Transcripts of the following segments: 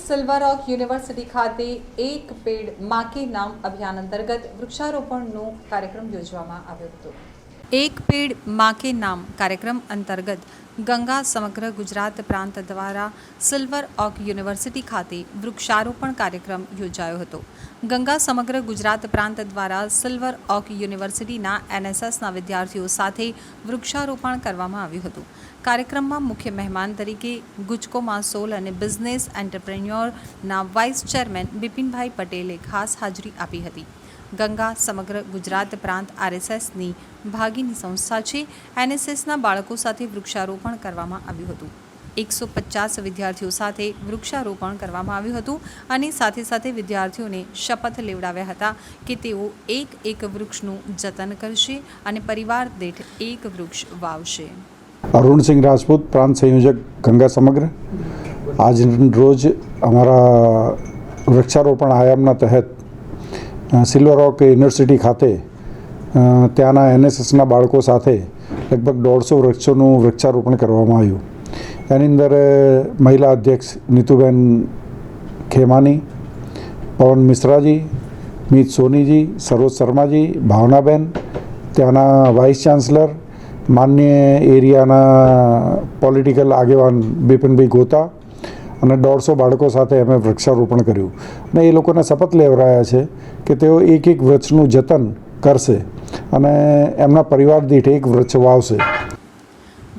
Silver રોક university ખાતે એક pad માકે નામ અભિયાન અંતર્ગત વૃક્ષારોપણનો કાર્યક્રમ યોજવામાં આવ્યો હતો. એક પેડ માકે નામ કાર્યક્રમ અંતર્ગત ગંગા સમગ્ર ગુજરાત પ્રાંત દ્વારા સિલ્વર ઓક યુનિવર્સિટી ખાતે વૃક્ષારોપણ કાર્યક્રમ યોજાયો હતો. ગંગા સમગ્ર ગુજરાત પ્રાંત દ્વારા સિલ્વર ઓક યુનિવર્સિટીના એનએસએસના વિદ્યાર્થીઓ સાથે વૃક્ષારોપણ કરવામાં આવ્યું હતું. કાર્યક્રમમાં મુખ્ય મહેમાન તરીકે ગુજકો માસોલ અને બિઝનેસ એન્ટરપ્રેન્યોરના વાઇસ ચેરમેન બિપિનભાઈ પટેલે ખાસ હાજરી આપી હતી. ગંગા સમગ્ર ગુજરાત પ્રાંત આરએસએસની ભાગીની સંસ્થા છે. એનએસએસના બાળકો સાથે વૃક્ષારોપણ કરવામાં આવ્યું હતું. એકસો પચાસ વિદ્યાર્થીઓ સાથે વૃક્ષારોપણ કરવામાં આવ્યું હતું અને સાથે સાથે વિદ્યાર્થીઓને શપથ લેવડાવ્યા હતા કે તેઓ એક એક વૃક્ષનું જતન કરશે અને પરિવાર દીઠ એક વૃક્ષ વાવશે. અરુણ સિંહ રાજપૂત, પ્રાંત સંયોજક ગંગા સમગ્ર. આજ રોજ અમારા વૃક્ષારોપણ આયામના તહેત સિલ્વર રોક યુનિવર્સિટી ખાતે ત્યાંના એનએસએસના બાળકો સાથે લગભગ દોઢસો વૃક્ષોનું વૃક્ષારોપણ કરવામાં આવ્યું. એની અંદર મહિલા અધ્યક્ષ નીતુબેન ખેમાની પવન મિશ્રાજી મીત સોનીજી સરોજ શર્માજી ભાવનાબેન ત્યાંના વાઇસ ચાન્સલર માન્ય એરિયાના પોલિટિકલ આગેવાન બિપિનભાઈ ગોતા અને દોઢસો બાળકો સાથે અમે વૃક્ષારોપણ કર્યું. અને એ લોકોને શપથ લેવરાયા છે કે તેઓ એક એક વૃક્ષનું જતન કરશે અને એમના પરિવાર દીઠ એક વૃક્ષ વાવશે.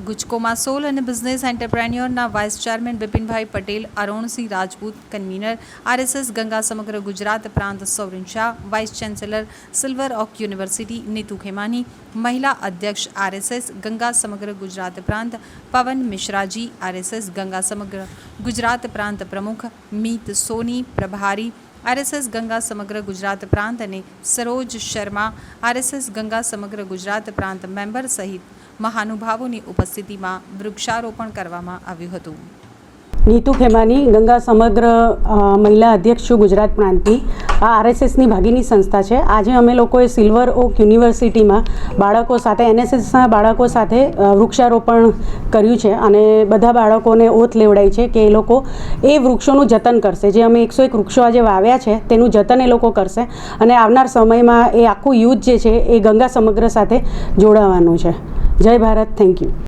ગુજકોમાં સોલ અને business એન્ટરપ્રેન્યોરના vice chairman Bipinbhai Patel, Arunsinh Rajput, convener, RSS Ganga સમગ્ર ગુજરાત પ્રાંત Saurin Shah, vice chancellor silver oak university Neetu Khemani, મહિલા અધ્યક્ષ આરએસએસ ગંગા સમગ્ર ગુજરાત પ્રાંત, પવન મિશ્રાજી, આરએસએસ ગંગા સમગ્ર ગુજરાત પ્રાંત પ્રમુખ, મીત સોની, પ્રભારી, આરએસએસ ગંગા સમગ્ર ગુજરાત પ્રાંત અને સરોજ શર્મા, આરએસએસ ગંગા સમગ્ર ગુજરાત પ્રાંત મેમ્બર સહિત મહાનુભાવોની ઉપસ્થિતિમાં વૃક્ષારોપણ કરવામાં આવ્યું હતું. નીતુ ખેમાની, ગંગા સમગ્ર મહિલા અધ્યક્ષ છું ગુજરાત પ્રાંતની. આ આરએસએસની ભાગીની સંસ્થા છે. આજે અમે લોકોએ સિલ્વર ઓક યુનિવર્સિટીમાં બાળકો સાથે, એનએસએસના બાળકો સાથે વૃક્ષારોપણ કર્યું છે અને બધા બાળકોને ઓથ લેવડાઈ છે કે એ લોકો એ વૃક્ષોનું જતન કરશે. જે અમે એકસો એક વૃક્ષો આજે વાવ્યા છે, તેનું જતન એ લોકો કરશે અને આવનાર સમયમાં એ આખું યુથ જે છે, એ ગંગા સમગ્ર સાથે જોડાવાનું છે. જય ભારત થેન્ક યુ.